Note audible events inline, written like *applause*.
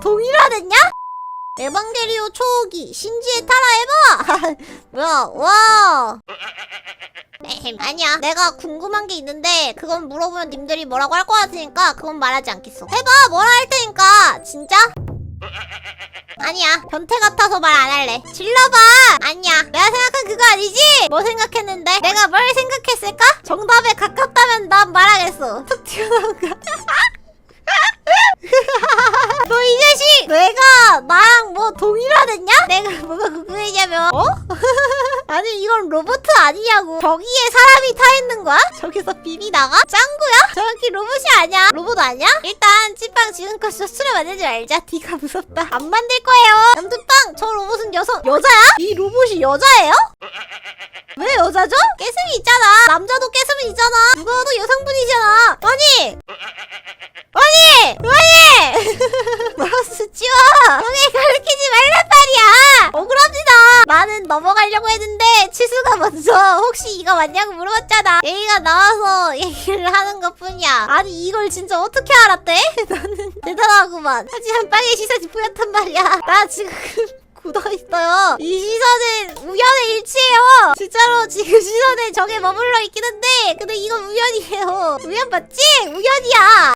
동일화됐냐? 에반게리오 초기 신지의 타라 에바 *laughs* 뭐야 와. 에헴, 아니야. 내가 궁금한 게 있는데 그건 물어보면 님들이 뭐라고 할 것 같으니까 그건 말하지 않겠어. 해봐 뭐라 할 테니까. 진짜? 아니야. 변태 같아서 말 안 할래. 질러봐. 아니야. 내가 생각한 그거 아니지? 뭐 생각했는데? 내가 뭘 생각했을까? 정답에 가깝다면 난 말하겠어. 툭 튀어나온 거 너 이 자식! 내가 나랑 뭐 동일화됐냐? 내가 뭐가 궁금했냐면 어? *laughs* 아니 이건 로봇 아니냐고 저기에 사람이 타 있는 거야? 저기서 비비 나가? 짱구야? 저기 로봇이 아니야 로봇 아니야? 일단 찐빵 지금껏 수를 만들지 말자 네가 무섭다 안 만들 거예요 남두빵 저 로봇은 여성 여자야? 이 로봇이 여자예요? 왜 여자죠? 깨슴이 있잖아 남자도 깨슴이 있잖아 누가 봐도 여성분이잖아 아니! 아니! 마우스 치워! 형이 가르치지 말란 말이야! 억울합니다! 나는 넘어가려고 치수가 먼저 *laughs* 혹시 이거 맞냐고 물어봤잖아. 얘가 나와서 *laughs* 얘기를 하는 것 뿐이야. 아니 이걸 진짜 어떻게 알았대? *laughs* 나는 대단하구만. 하지만 빵의 시선이 보였단 말이야. 나 지금 굳어있어요. 이 시선은 우연의 일치예요. 진짜로 지금 시선에 저게 머물러 있긴 한데 근데 이건 우연이에요. 우연 맞지? 우연이야